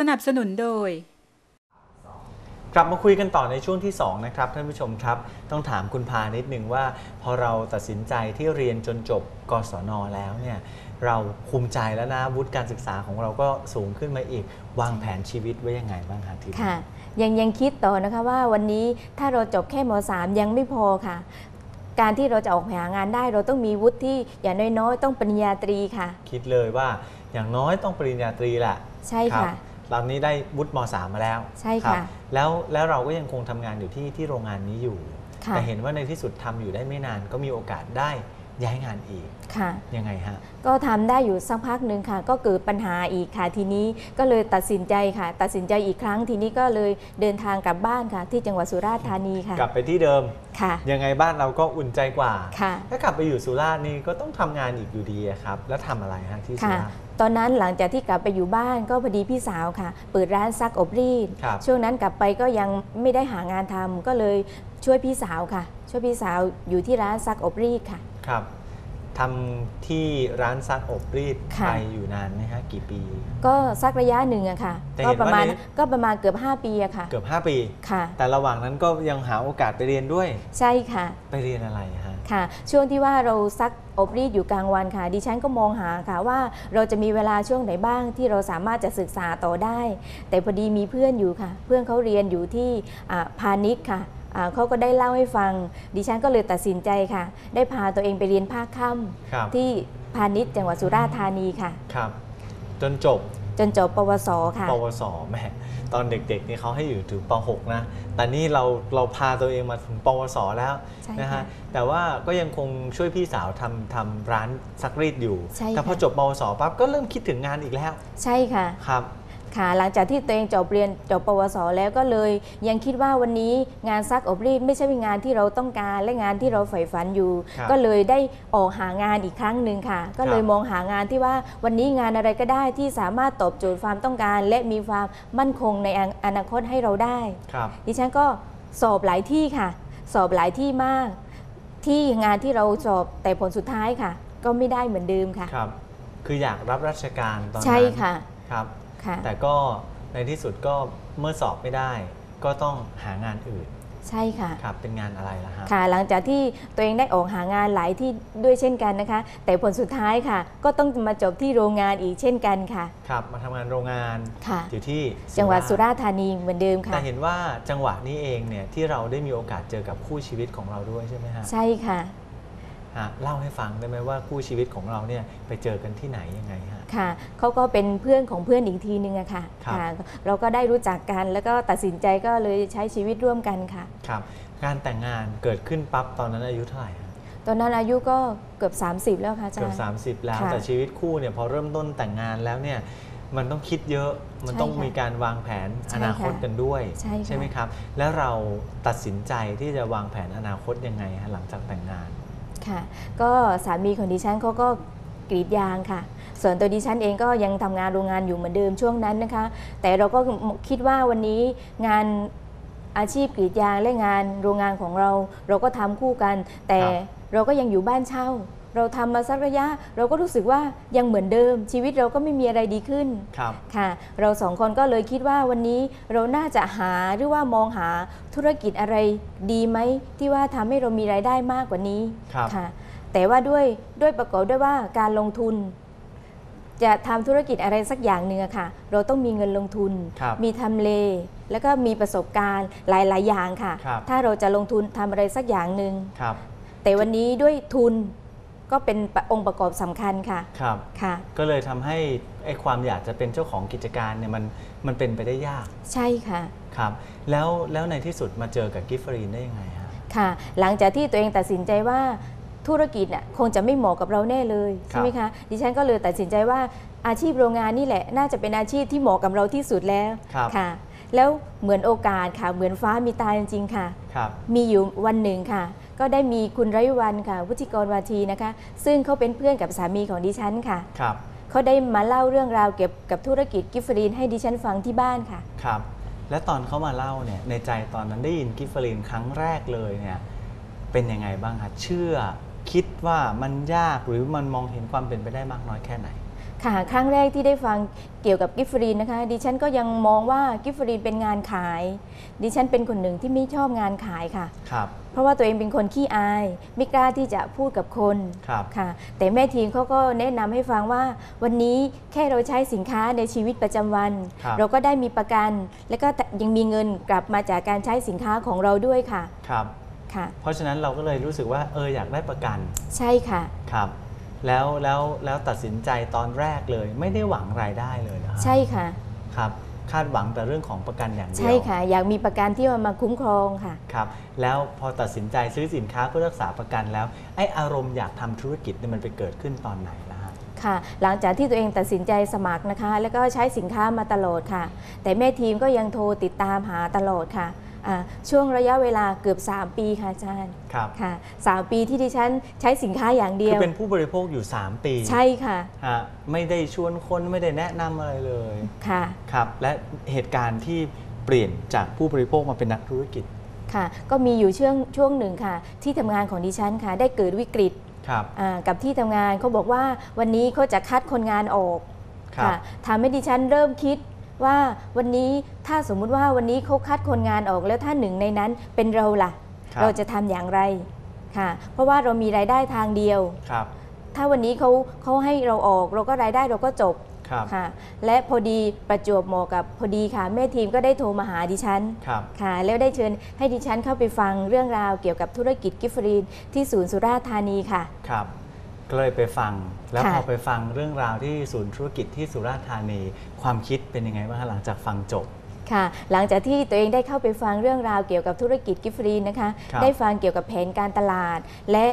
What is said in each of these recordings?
สนับสนุนโดย กลับมาคุยกันต่อในช่วงที่ 2 นะครับท่านผู้ชมครับ ต้องถามคุณพานิดนึงว่า พอเราตัดสินใจที่เรียนจนจบกศนแล้วเนี่ยเราภูมิใจแล้วนะวุฒิการศึกษาของเราก็สูงขึ้นมาอีก วางแผนชีวิตไว้ยังไงบ้างคะทีนี้ค่ะ ยังยังคิดต่อนะคะว่าวันนี้ถ้าเราจบแค่ม .3 ยังไม่พอค่ะ การที่เราจะออกไปหางานได้ เราต้องมีวุฒิที่อย่างน้อยๆ ต้องปริญญาตรีค่ะ คิดเลยว่าอย่างน้อยต้องปริญญาตรีแหละใช่รัค่ะ บตอนนี้ได้วุฒิม .3 มาแล้วใช่รัค่ะบแล้วแล้วเราก็ยังคงทำงานอยู่ที่ที่โรงงานนี้อยู่ ค่ะ แต่เห็นว่าในที่สุดทำอยู่ได้ไม่นานก็มีโอกาสได้ ย้ายงานอีกค่ะยังไงฮะก็ทำได้อยู่สักพักหนึ่งค่ะ ก็เกิดปัญหาอีกค่ะทีนี้ก็เลยตัดสินใจค่ะ ตัดสินใจอีกครั้งทีนี้ก็เลยเดินทางกลับบ้านค่ะ ที่จังหวัดสุราษฎร์ธานีค่ะ กลับไปที่เดิมค่ะ ยังไงบ้านเราก็อุ่นใจกว่าค่ะถ้ากลับไปอยู่สุราษฎร์นี่ก็ต้องทำงานอีกอยู่ดีอะครับ แล้วทำอะไรฮะที่สุค่ะราษฎร์ตอนนั้นหลังจากที่กลับไปอยู่บ้านก็พอดีพี่สาวค่ะ เปิดร้านซักอบรีดครับช่วงนั้นกลับไปก็ยังไม่ได้หางานทำก็เลยช่วยพี่สาวค่ะ ช่วยพี่สาวอยู่ที่ร้านซักอบรีดค่ะ ครับทำที่ร้านซักอบรีดค่ะ ไปอยู่นานไหมฮะกี่ปี ก็สักระยะหนึ่งอะค่ะ แต่ก็เห็นประว่ามาณใน ก็ประมาณเกือบ 5 ปีอะค่ะเกือบ 5 ปี ค่ะ แต่ระหว่างนั้นก็ยังหาโอกาสไปเรียนด้วยใช่ค่ะไปเรียนอะไรฮะ ค่ะ ช่วงที่ว่าเราซักอบรีดอยู่กลางวันค่ะ ดิฉันก็มองหาค่ะว่าเราจะมีเวลาช่วงไหนบ้างที่เราสามารถจะศึกษาต่อได้ แต่พอดีมีเพื่อนอยู่ค่ะ เพื่อนเขาเรียนอยู่ที่อ่าพาณิชย์ค่ะอ่า เขาก็ได้เล่าให้ฟัง ดิฉันก็เลยตัดสินใจค่ะ ได้พาตัวเองไปเรียนภาคค่ครับำที่พาณิชย์จังหวัดสุราษฎร์ธานีค่ะครับจนจบจนจบปวสค่ะ ปวสแหม่ตอนเด็กๆนี่เขาให้อยู่ถึงป .6 นะ แต่นี่เราเราพาตัวเองมาถึงปวสแล้วใช่นะค่ะฮะ แต่ว่าก็ยังคงช่วยพี่สาวทำทำร้านซักรีดอยู่ใช่แต่พอค่ะจบปวสปั๊บก็เริ่มคิดถึงงานอีกแล้ว ใช่ค่ะ ครับ ค่ะหลังจากที่ตัวเองจบเรียนจบปวส แล้วก็เลยยังคิดว่าวันนี้งานซักอบรีดไม่ใช่เป็นงานที่เราต้องการและงานที่เราใฝ่ฝันอยู่ ครับก็เลยได้ออกหางานอีกครั้งหนึ่งค่ะ ก็เลยมองหางานที่ว่าวันนี้งานอะไรก็ได้ที่สามารถตอบโจทย์ความต้องการ และมีความมั่นคงในอนาคตให้เราได้ ครับ ดิฉันก็สอบหลายที่ค่ะ สอบหลายที่มาก ที่งานที่เราสอบแต่ผลสุดท้ายค่ะ ก็ไม่ได้เหมือนเดิมค่ะ ครับ คืออยากรับราชการตอนนั้นใช่ค่ะ ครับ ค่ะ แต่ก็ในที่สุดก็เมื่อสอบไม่ได้ ก็ต้องหางานอื่น ใช่ค่ะครับเป็นงานอะไรล่ะฮะ ค่ะ หลังจากที่ตัวเองได้ออกหางานหลายที่ด้วยเช่นกันนะคะ แต่ผลสุดท้ายค่ะ ก็ต้องมาจบที่โรงงานอีกเช่นกันค่ะ ครับมาทำงานโรงงานค่ะ อยู่ที่จังหวัดสุษฎราษฎร์ธานีเหมือนเดิมค่ะ แต่เห็นว่าจังหวะนี้เองเนี่ยที่เราได้มีโอกาสเจอกับคู่ชีวิตของเราด้วยใช่ไหมฮะ ใช่ค่ะ ฮะเล่าให้ฟังได้ไหมว่าคู่ชีวิตของเราเนี่ยไปเจอกันที่ไหนยังไงฮะ ค่ะเขาก็เป็นเพื่อนของเพื่อนอีกทีนึงอะค่ะครับ ค่ะ เราก็ได้รู้จักกันแล้วก็ตัดสินใจก็เลยใช้ชีวิตร่วมกันค่ะ ครับงานแต่งงานเกิดขึ้นปั๊บตอนนั้นอายุเท่าไหร่ฮะตอนนั้นอายุก็เกือบ 30 แล้วค่ะอาจารเกือบย์30 แล้วค่ะแต่ชีวิตคู่เนี่ยพอเริ่มต้นแต่งงานแล้วเนี่ยมันต้องคิดเยอะมันใช่ต้องค่ะมีการวางแผนใช่อนาคตค่ะกันด้วยใช่ค่ะ ไหมครับ แล้วเราตัดสินใจที่จะวางแผนอนาคตยังไงฮะหลังจากแต่งงาน ค่ะ ก็สามีของดิฉันเขาก็กรีดยางค่ะส่วนตัวดิฉันเองก็ยังทำงานโรงงานอยู่เหมือนเดิมช่วงนั้นนะคะ แต่เราก็คิดว่าวันนี้งานอาชีพกรีดยางและงานโรงงานของเรา เราก็ทำคู่กัน แต่ครับเราก็ยังอยู่บ้านเช่า เราทำมาสักระยะ เราก็รู้สึกว่ายังเหมือนเดิม ชีวิตเราก็ไม่มีอะไรดีขึ้นครับค่ะ เราสองคนก็เลยคิดว่าวันนี้เราน่าจะหาหรือว่ามองหาธุรกิจอะไรดีไหมที่ว่าทำให้เรามีรายได้มากกว่านี้ครับค่ะ แต่ว่าด้วยด้วยประกอบด้วยว่าการลงทุน จะทำธุรกิจอะไรสักอย่างหนึ่งอะค่ะ เราต้องมีเงินลงทุนครับมีทำเลแล้วก็มีประสบการณ์หลาย ๆ อย่างค่ะครับถ้าเราจะลงทุนทำอะไรสักอย่างหนึ่งครับแต่วันนี้ด้วยทุน ก็เป็นองค์ประกอบสำคัญค่ะครับค่ะ ก็เลยทำให้ไอ้ความอยากจะเป็นเจ้าของกิจการเนี่ยมันมันเป็นไปได้ยาก ใช่ค่ะครับแล้วแล้วในที่สุดมาเจอกับกิฟฟรีนได้ยังไงฮะค่ะ หลังจากที่ตัวเองตัดสินใจว่าธุรกิจน่ะคงจะไม่เหมาะกับเราแน่เลยใช่ไหมคะดิฉันก็เลยตัดสินใจว่าอาชีพโรงงานนี่แหละ น่าจะเป็นอาชีพที่เหมาะกับเราที่สุดแล้วครับค่ะ แล้วเหมือนโอกาสค่ะเหมือนฟ้ามีตาจริงๆค่ะครับมีอยู่วันหนึ่งค่ะ ก็ได้มีคุณไรวันค่ะ วุฒิกรวาทีนะคะ ซึ่งเขาเป็นเพื่อนกับสามีของดิฉันค่ะครับเขาได้มาเล่าเรื่องราวเกี่ยวกับธุรกิจกิฟฟรีนให้ดิฉันฟังที่บ้านค่ะครับ และตอนเขามาเล่าเนี่ยในใจตอนนั้นได้ยินกิฟฟรีนครั้งแรกเลยเนี่ยเป็นยังไงบ้างคะเชื่อคิดว่ามันยากหรือมันมองเห็นความเป็นไปได้มากน้อยแค่ไหน ค่ะครั้งแรกที่ได้ฟังเกี่ยวกับกิฟฟรีนนะคะ ดิฉันก็ยังมองว่ากิฟฟรีนเป็นงานขาย ดิฉันเป็นคนหนึ่งที่ไม่ชอบงานขายค่ะ ครับ เพราะว่าตัวเองเป็นคนขี้อายไม่กล้าที่จะพูดกับคนครับค่ะ แต่แม่ทีมเขาก็แนะนำให้ฟังว่า วันนี้แค่เราใช้สินค้าในชีวิตประจำวันครับเราก็ได้มีประกัน และก็ยังมีเงินกลับมาจากการใช้สินค้าของเราด้วยค่ะครับค่ะ เพราะฉะนั้นเราก็เลยรู้สึกว่าเอออยากได้ประกัน ใช่ค่ะครับ แล้วแล้วแล้วตัดสินใจตอนแรกเลย ไม่ได้หวังรายได้เลยนะใช่ค่ะครับคาดหวังแต่เรื่องของประกันอย่างเดียวใช่ค่ะ อยากมีประกันที่มามาคุ้มครองค่ะครับแล้วพอตัดสินใจซื้อสินค้าเพื่อรักษาประกันแล้วไอ้อารมณ์อยากทำธุรกิจเนี่ยมันไปเกิดขึ้นตอนไหนล่ะฮะค่ะ หลังจากที่ตัวเองตัดสินใจสมัครนะคะ แล้วก็ใช้สินค้ามาตลอดค่ะ แต่แม่ทีมก็ยังโทรติดตามหาตลอดค่ะอ่า ช่วงระยะเวลาเกือบ 3 ปีค่ะอาจารย์ครับค่ะสามปีที่ดิฉันใช้สินค้าอย่างเดีคืยอวเป็นผู้บริโภคอยู่ 3 ปี ใช่ค่ะฮะไม่ได้ชวนคนไม่ได้แนะนำอะไรเลยค่ะครับ และเหตุการณ์ที่เปลี่ยนจากผู้บริโภคมาเป็นนักธุรกิจค่ะ ก็มีอยู่ช่วงช่วงหนึ่งค่ะ ที่ทำงานของดิฉันค่ะ ได้เกิดวิกฤตครับ อ่ากับที่ทำงานเขาบอกว่าวันนี้เขาจะคัดคนงานออกครับค่ะทำให้ดิฉันเริ่มคิด ว่าวันนี้ถ้าสมมุติว่าวันนี้เขาคัดคนงานออกแล้วถ้าหนึ่งในนั้นเป็นเราล่ะครับเราจะทำอย่างไรค่ะ เพราะว่าเรามีรายได้ทางเดียวครับ ถ้าวันนี้เขาเขาให้เราออกเราก็รายได้เราก็จบครับค่ะ และพอดีประจวบเหมาะกับพอดีค่ะ แม่ทีมก็ได้โทรมาหาดิฉันครับค่ะ แล้วได้เชิญให้ดิฉันเข้าไปฟังเรื่องราวเกี่ยวกับธุรกิจกิฟฟรีนที่ศูนย์สุราษฎร์ธานีค่ะครับ ก็เลยไปฟัง แล้วค่ะพอไปฟังเรื่องราวที่ศูนย์ธุรกิจที่สุราษฎร์ธานี ความคิดเป็นยังไงบ้างคะหลังจากฟังจบค่ะหลังจากที่ตัวเองได้เข้าไปฟังเรื่องราวเกี่ยวกับธุรกิจกิฟฟรีนนะคะครับได้ฟังเกี่ยวกับแผนการตลาด และ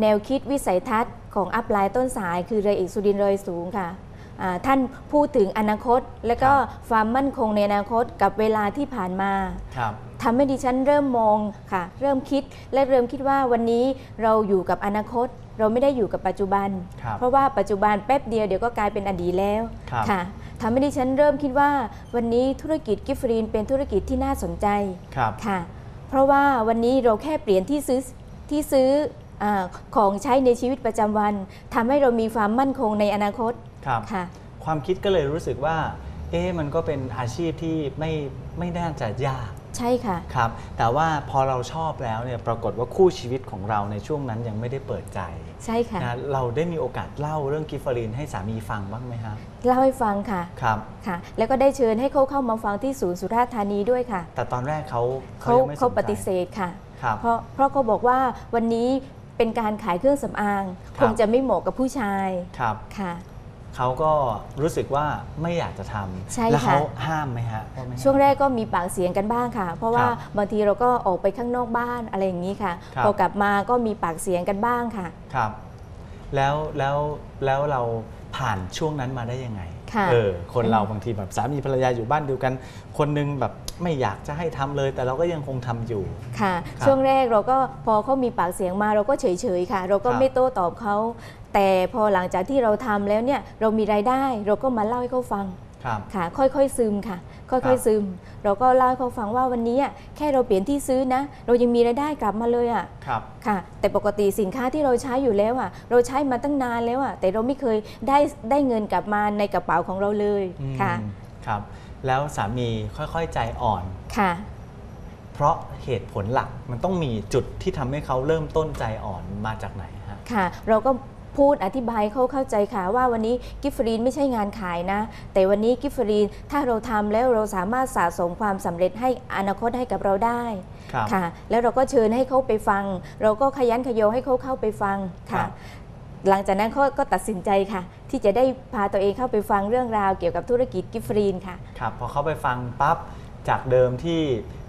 แนวคิดวิสัยทัศน์ของอัพไลน์ต้นสายคือเรือเอกสุรินทร์เรยสูงค่ะอ่าท่านพูดถึงอนาคต และก็ความมั่นคงในอนาคตกับเวลาที่ผ่านมาครับทำให้ดิฉันเริ่มมองค่ะ เริ่มคิดและเริ่มคิดว่าวันนี้เราอยู่กับอนาคต เราไม่ได้อยู่กับปัจจุบันครับเพราะว่าปัจจุบันแป๊บเดียวเดี๋ยวก็กลายเป็นอดีตแล้วครับค่ะทำให้ดิฉันเริ่มคิดว่า วันนี้ธุรกิจกิฟฟรีนเป็นธุรกิจที่น่าสนใจครับค่ะ เพราะว่าวันนี้เราแค่เปลี่ยนที่ซื้อที่ซื้ออาของใช้ในชีวิตประจำวันทำให้เรามีความมั่นคงในอนาคตครับค่ะ ความคิดก็เลยรู้สึกว่า เอ๊ะมันก็เป็นอาชีพที่ไม่ไม่น่าจะยาก ใช่ค่ะ ครับ แต่ว่าพอเราชอบแล้วเนี่ยปรากฏว่าคู่ชีวิตของเราในช่วงนั้นยังไม่ได้เปิดใจใช่ค่ะนะเราได้มีโอกาสเล่าเรื่องกิฟเฟอรีนให้สามีฟังบ้างไหมครับเล่าให้ฟังค่ะครับค่ะ แล้วก็ได้เชิญให้เขาเข้ามาฟังที่ศูนย์สุราษฎร์ธานีด้วยค่ะ แต่ตอนแรกเขาเขายังไม่สนใจเขาปฏิเสธค่ะ ครับเพราะเพราะเขาบอกว่าวันนี้เป็นการขายเครื่องสำอางคครับงจะไม่เหมาะกับผู้ชายครับค่ะ เขาก็รู้สึกว่าไม่อยากจะทำใช่แล้วค่ะเขาห้ามไหมฮะว่าไม่ให้ช่วงแรกก็มีปากเสียงกันบ้างค่ะ เพราะว่าครับบางทีเราก็ออกไปข้างนอกบ้านอะไรอย่างนี้ค่ะครับพอกลับมาก็มีปากเสียงกันบ้างค่ะครับ แล้วแล้วแล้วเราผ่านช่วงนั้นมาได้ยังไงค่ะเออคนเราบางทีแบบสามีภรรยาอยู่บ้านเดียวกัน คนหนึงแบบ ไม่อยากจะให้ทำเลย แต่เราก็ยังคงทำอยู่ค่ะครับช่วงแรกเราก็พอเขามีปากเสียงมาเราก็เฉยๆค่ะ เราก็ครับไม่โต้ตอบเขาแต่พอหลังจากที่เราทำแล้วเนี่ยเรามีรายได้ เราก็มาเล่าให้เขาฟังครับค่ะ ค่อยๆซึมค่ะครัค่อยบๆซึม เราก็เล่าให้เขาฟังว่าวันนี้อะแค่เราเปลี่ยนที่ซื้อนะ เรายังมีรายได้กลับมาเลยอะครับค่ะ แต่ปกติสินค้าที่เราใช้อยู่แล้วอะ เราใช้มาตั้งนานแล้วอะแต่เราไม่เคยได้ได้เงินกลับมาในกระเป๋าของเราเลยอืมค่ะครับ แล้วสามีค่อยๆใจอ่อน ค่ะ เพราะเหตุผลหลักมันต้องมีจุดที่ทำให้เขาเริ่มต้นใจอ่อนมาจากไหนฮะ ค่ะ เราก็พูดอธิบายเขาเข้าใจค่ะว่าวันนี้กิฟฟรีนไม่ใช่งานขายนะ แต่วันนี้กิฟฟรีนถ้าเราทำแล้วเราสามารถสะสมความสำเร็จให้อนาคตให้กับเราได้ครับ ค่ะ แล้วเราก็เชิญให้เขาไปฟัง เราก็ขยันขยอให้เขาเข้าไปฟังครัค่ะ บ หลังจากนั้นเขาก็ตัดสินใจค่ะ ที่จะได้พาตัวเองเข้าไปฟังเรื่องราวเกี่ยวกับธุรกิจกิฟฟรีนค่ะ ครับพอเขาไปฟังปั๊บจากเดิมที่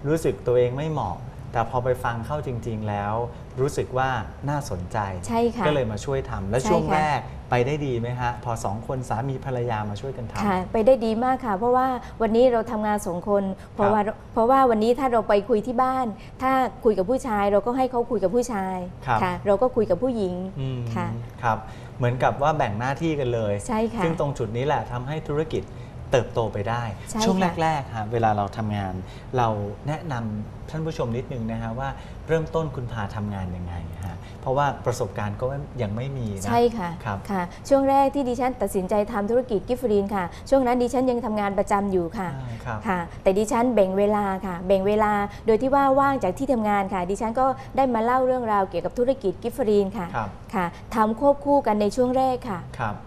รู้สึกตัวเองไม่เหมาะ แต่พอไปฟังเข้าจริง ๆ แล้ว รู้สึกว่าน่าสนใจใช่ค่ะก็เลยมาช่วยทำและใช่ช่วงค่ะ แรกไปได้ดีไหมฮะพอสองคนสามีภรรยามาช่วยกันทำ ค่ะไปได้ดีมากค่ะ เพราะว่าวันนี้เราทำงานสองคนเพราะว่าเพราะว่าวันนี้ถ้าเราไปคุยที่บ้าน ถ้าคุยกับผู้ชายเราก็ให้เขาคุยกับผู้ชายครับค่ะเราก็คุยกับผู้หญิง อืมค่ะ ครับ เหมือนกับว่าแบ่งหน้าที่กันเลย ใช่ค่ะ ซึ่งตรงจุดนี้แหละทำให้ธุรกิจ เติบโตไปได้ ใช่ช่วงค่ะ แรกๆฮะเวลาเราทำงาน เราแนะนำท่านผู้ชมนิดนึงนะฮะว่าเริ่มต้นคุณพาทำงานยังไงฮะเพราะว่าประสบการณ์ก็ยังไม่มีนะ ใช่ค่ะครับ ค่ะ ช่วงแรกที่ดิฉันตัดสินใจทำธุรกิจกิฟฟรีนค่ะ ช่วงนั้นดิฉันยังทำงานประจำอยู่ค่ะ อ่าครับ ค่ะ แต่ดิฉันแบ่งเวลาค่ะ แบ่งเวลาโดยที่ว่าว่างจากที่ทำงานค่ะ ดิฉันก็ได้มาเล่าเรื่องราวเกี่ยวกับธุรกิจกิฟฟรีนค่ะ ครับ ค่ะทำควบคู่กันในช่วงแรกค่ะ ครับเพ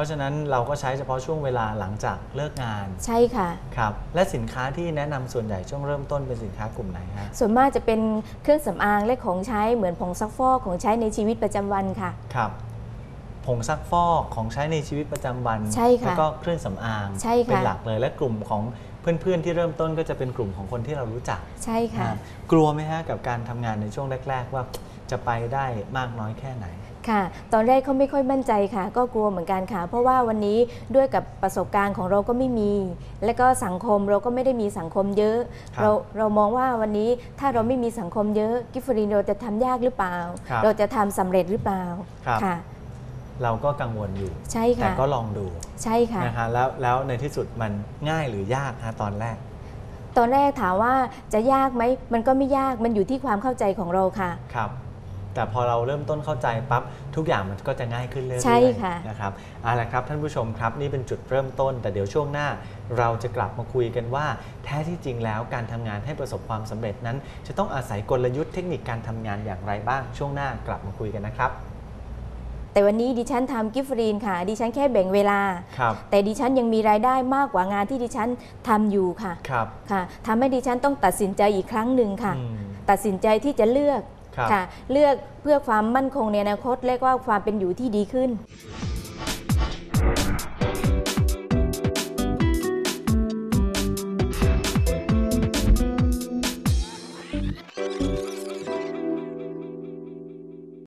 ราะฉะนั้นเราก็ใช้เฉพาะช่วงเวลาหลังจากเลิกงานใช่ค่ะ ครับและสินค้าที่แนะนำส่วนใหญ่ช่วงเริ่มต้นเป็นสินค้ากลุ่มไหนฮะส่วนมากจะเป็นเครื่องสำอางและของใช้เหมือนผงซักฟอกของใช้ในชีวิตประจำวันค่ะ ครับผงซักฟอกของใช้ในชีวิตประจำวันใช่ค่ะแล้วก็เครื่องสำอางใช่ค่ะ เป็นหลักเลย และกลุ่มของเพื่อนๆที่เริ่มต้นก็จะเป็นกลุ่มของคนที่เรารู้จักใช่ค่ะนะกลัวไหมฮะกับการทำงานในช่วงแรก ๆ ว่าจะไปได้มากน้อยแค่ไหน ค่ะ ตอนแรกเขาไม่ค่อยมั่นใจค่ะ ก็กลัวเหมือนกันค่ะ เพราะว่าวันนี้ด้วยกับประสบการณ์ของเราก็ไม่มี และก็สังคมเราก็ไม่ได้มีสังคมเยอะ ครับเราเรามองว่าวันนี้ถ้าเราไม่มีสังคมเยอะกิฟฟรีนเราจะทำยากหรือเปล่า ครับ เราจะทำสำเร็จหรือเปล่าครับ ค่ะ เราก็กังวลอยู่ ใช่แต่ค่ะ ก็ลองดูใช่ค่ะ นะฮะแล้วแล้วในที่สุดมันง่ายหรือยากฮะตอนแรก ตอนแรกถามว่าจะยากไหมมันก็ไม่ยากมันอยู่ที่ความเข้าใจของเราค่ะ ครับ แต่พอเราเริ่มต้นเข้าใจปั๊บทุกอย่างมันก็จะง่ายขึ้นเรื่อยๆใช่ค่ะนะครับเอาละครับท่านผู้ชมครับนี่เป็นจุดเริ่มต้น แต่เดี๋ยวช่วงหน้า เราจะกลับมาคุยกันว่า แท้ที่จริงแล้วการทำงานให้ประสบความสำเร็จนั้น จะต้องอาศัยกลยุทธ์เทคนิคการทำงานอย่างไรบ้างช่วงหน้ากลับมาคุยกันนะครับแต่วันนี้ดิฉันทำกิฟฟรีนค่ะ ดิฉันแค่แบ่งเวลาครับแต่ดิฉันยังมีรายได้มากกว่างานที่ดิฉันทำอยู่ค่ะครับค่ะทำให้ดิฉันต้องตัดสินใจอีกครั้งหนึ่งค่ะอืมตัดสินใจที่จะเลือกครับ ค่ะ เลือกเพื่อความมั่นคงในอนาคตและก็ความเป็นอยู่ที่ดีขึ้น